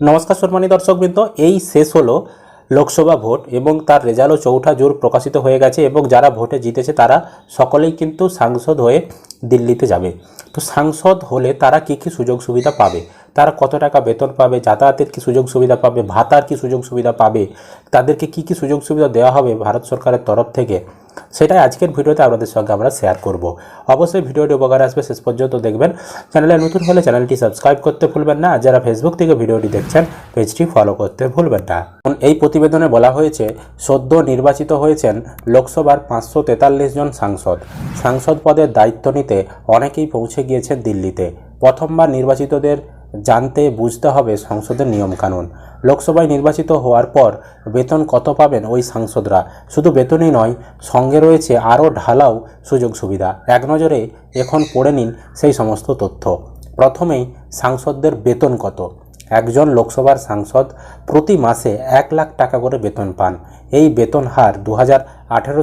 নমস্কার সম্মানী দর্শকবৃন্দ, এই শেষ হলো লোকসভা ভোট এবং তার রেজাল্টও চৌঠা জোর প্রকাশিত হয়ে গেছে এবং যারা ভোটে জিতেছে তারা সকলেই কিন্তু সাংসদ হয়ে দিল্লিতে যাবে। তো সাংসদ হলে তারা কী কী সুযোগ সুবিধা পাবে? তারা কত টাকা বেতন পাবে? যাতায়াতের কী সুযোগ সুবিধা পাবে? ভাতার কী সুযোগ সুবিধা পাবে? তাদেরকে কী কী সুযোগ সুবিধা দেওয়া হবে ভারত সরকারের তরফ থেকে? সেটাই আজকের ভিডিওতে আপনাদের সঙ্গে আমরা শেয়ার করব। অবশ্যই ভিডিওটি উপকার আসবে, শেষ পর্যন্ত দেখবেন। চ্যানেলে নতুন হলে চ্যানেলটি সাবস্ক্রাইব করতে ভুলবেন না, আর যারা ফেসবুক থেকে ভিডিওটি দেখছেন পেজটি ফলো করতে ভুলবেন না। এই প্রতিবেদনে বলা হয়েছে, সদ্য নির্বাচিত হয়েছেন লোকসভার পাঁচশো তেতাল্লিশ জন সাংসদ। সাংসদ পদের দায়িত্ব নিতে অনেকেই পৌঁছে গিয়েছেন দিল্লিতে। প্রথমবার নির্বাচিতদের জানতে বুঝতে হবে সংসদের নিয়মকানুন। লোকসভায় নির্বাচিত হওয়ার পর বেতন কত পাবেন ওই সাংসদরা? শুধু বেতনই নয়, সঙ্গে রয়েছে আরও ঢালাও সুযোগ সুবিধা। এক নজরে এখন পড়ে নিন সেই সমস্ত তথ্য। প্রথমেই সাংসদদের বেতন কত? একজন লোকসভার সাংসদ প্রতি মাসে এক লাখ টাকা করে বেতন পান। এই বেতন হার দু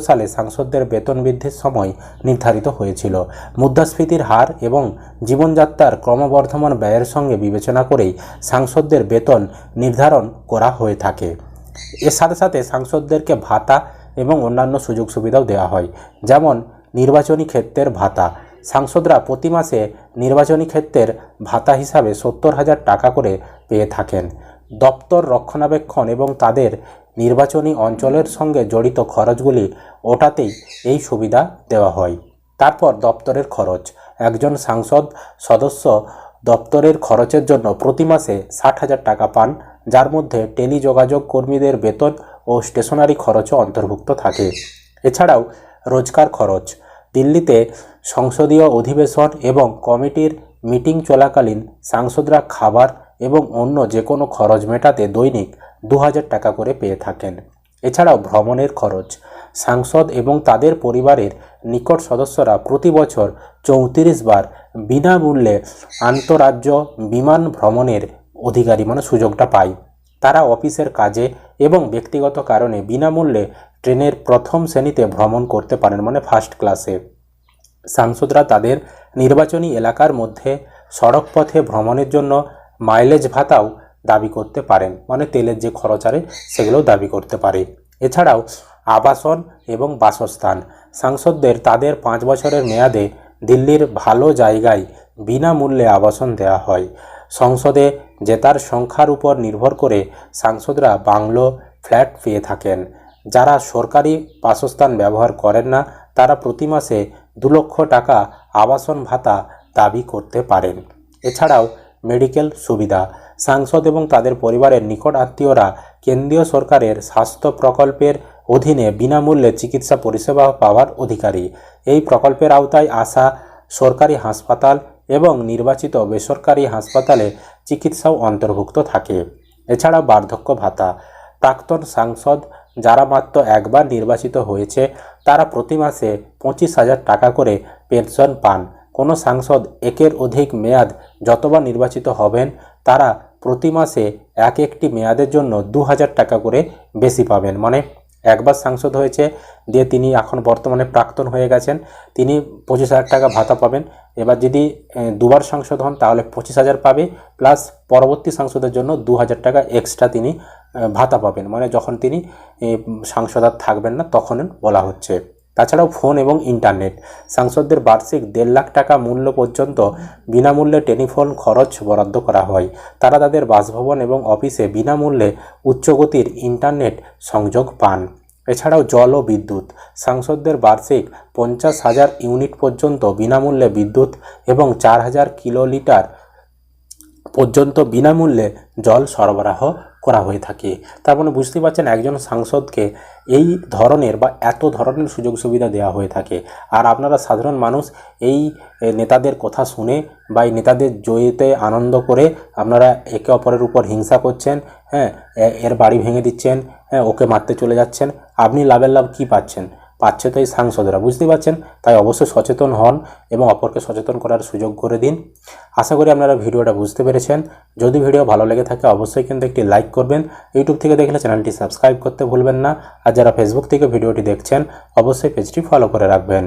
সালে সাংসদদের বেতন বৃদ্ধির সময় নির্ধারিত হয়েছিল। মুদ্রাস্ফীতির হার এবং জীবনযাত্রার ক্রমবর্ধমান ব্যয়ের সঙ্গে বিবেচনা করেই সাংসদদের বেতন নির্ধারণ করা হয়ে থাকে। এর সাথে সাথে সাংসদদেরকে ভাতা এবং অন্যান্য সুযোগ সুবিধাও দেওয়া হয়, যেমন নির্বাচনী ক্ষেত্রের ভাতা। সাংসদরা প্রতি মাসে নির্বাচনী ক্ষেত্রের ভাতা হিসাবে সত্তর হাজার টাকা করে পেয়ে থাকেন। দপ্তর রক্ষণাবেক্ষণ এবং তাদের নির্বাচনী অঞ্চলের সঙ্গে জড়িত খরচগুলি ওটাতেই এই সুবিধা দেওয়া হয়। তারপর দপ্তরের খরচ। একজন সাংসদ সদস্য দপ্তরের খরচের জন্য প্রতি মাসে ষাট হাজার টাকা পান, যার মধ্যে টেলিযোগাযোগ কর্মীদের বেতন ও স্টেশনারি খরচও অন্তর্ভুক্ত থাকে। এছাড়াও রোজকার খরচ। দিল্লিতে সংসদীয় অধিবেশন এবং কমিটির মিটিং চলাকালীন সাংসদরা খাবার এবং অন্য যে কোনো খরচ মেটাতে দৈনিক দু হাজার টাকা করে পেয়ে থাকেন। এছাড়াও ভ্রমণের খরচ। সাংসদ এবং তাদের পরিবারের নিকট সদস্যরা প্রতি বছর চৌত্রিশ বার বিনামূল্যে আন্তরাজ্য বিমান ভ্রমণের অধিকারী মানে সুযোগটা পায়। তারা অফিসের কাজে এবং ব্যক্তিগত কারণে বিনামূল্যে ট্রেনের প্রথম শ্রেণীতে ভ্রমণ করতে পারেন মানে ফার্স্ট ক্লাসে। সাংসদরা তাদের নির্বাচনী এলাকার মধ্যে সড়ক পথে ভ্রমণের জন্য মাইলেজ ভাতাও দাবি করতে পারেন মানে তেলের যে খরচ আরে সেগুলোও দাবি করতে পারে। এছাড়াও আবাসন এবং বাসস্থান, সাংসদদের তাদের পাঁচ বছরের মেয়াদে দিল্লির ভালো জায়গায় বিনামূল্যে আবাসন দেওয়া হয়। সংসদে জেতার সংখ্যার উপর নির্ভর করে সাংসদরা বাংলো ফ্ল্যাট পেয়ে থাকেন। যারা সরকারি বাসস্থান ব্যবহার করেন না, তারা প্রতি মাসে দু লক্ষ টাকা আবাসন ভাতা দাবি করতে পারেন। এছাড়াও মেডিকেল সুবিধা, সাংসদ এবং তাদের পরিবারের নিকট আত্মীয়রা কেন্দ্রীয় সরকারের স্বাস্থ্য প্রকল্পের অধীনে বিনামূল্যে চিকিৎসা পরিষেবা পাওয়ার অধিকারী। এই প্রকল্পের আওতায় আসা সরকারি হাসপাতাল এবং নির্বাচিত বেসরকারি হাসপাতালে চিকিৎসাও অন্তর্ভুক্ত থাকে। এছাড়া বার্ধক্য ভাতা, প্রাক্তন সাংসদ যারা মাত্র একবার নির্বাচিত হয়েছে তারা প্রতি মাসে পঁচিশ হাজার টাকা করে পেনশন পান। কোনো সাংসদ একের অধিক মেয়াদ যতবার নির্বাচিত হবেন, তারা প্রতি মাসে এক একটি মেয়াদের জন্য দু হাজার টাকা করে বেশি পাবেন। মানে একবার সাংসদ হয়েছে, দিয়ে তিনি এখন বর্তমানে প্রাক্তন হয়ে গেছেন। তিনি পঁচিশ হাজার টাকা ভাতা পাবেন। এবার যদি দুবার সাংসদ হন, তাহলে পঁচিশ হাজার পাবে। প্লাস পরবর্তী সাংসদের জন্য দু হাজার টাকা এক্সট্রা তিনি ভাতা পাবেন। মানে যখন তিনি সাংসদ আর থাকবেন না তখন বলা হচ্ছে। তাছাড়াও ফোন এবং ইন্টারনেট। সাংসদদের বার্ষিক দেড় লাখ টাকা মূল্য পর্যন্ত বিনামূল্যে টেলিফোন খরচ বরাদ্দ করা হয়। তারা তাদের বাসভবন এবং অফিসে বিনামূল্যে উচ্চগতির ইন্টারনেট সংযোগ পান। এছাড়াও জল ও বিদ্যুৎ। সাংসদদের বার্ষিক পঞ্চাশ হাজার ইউনিট পর্যন্ত বিনামূল্যে বিদ্যুৎ এবং চার হাজার কিলোলিটার পর্যন্ত বিনামূল্যে জল সরবরাহ করা হয়ে থাকে। তার মানে বুঝতে পারছেন একজন সাংসদকে এই ধরনের বা এত ধরনের সুযোগ সুবিধা দেওয়া হয়ে থাকে। আর আপনারা সাধারণ মানুষ এই নেতাদের কথা শুনে বা এই নেতাদের জয়ীতে আনন্দ করে আপনারা একে অপরের উপর হিংসা করছেন হ্যাঁ এর বাড়ি ভেঙে দিচ্ছেন হ্যাঁ ওকে মারতে চলে যাচ্ছেন। আপনি লাভের লাভ কী পাচ্ছেন? পাচ্ছে তো এই সাংসদরা বুঝতে পারছেন? তাই অবশ্যই সচেতন হন এবং অপরকে সচেতন করার সুযোগ করে দিন। আশা করি আপনারা ভিডিওটা বুঝতে পেরেছেন। যদি ভিডিও ভালো লেগে থাকে, অবশ্যই কিন্তু একটি লাইক করবেন। ইউটিউব থেকে দেখলে চ্যানেলটি সাবস্ক্রাইব করতে ভুলবেন না। আর যারা ফেসবুক থেকে ভিডিওটি দেখছেন, অবশ্যই পেজটি ফলো করে রাখবেন।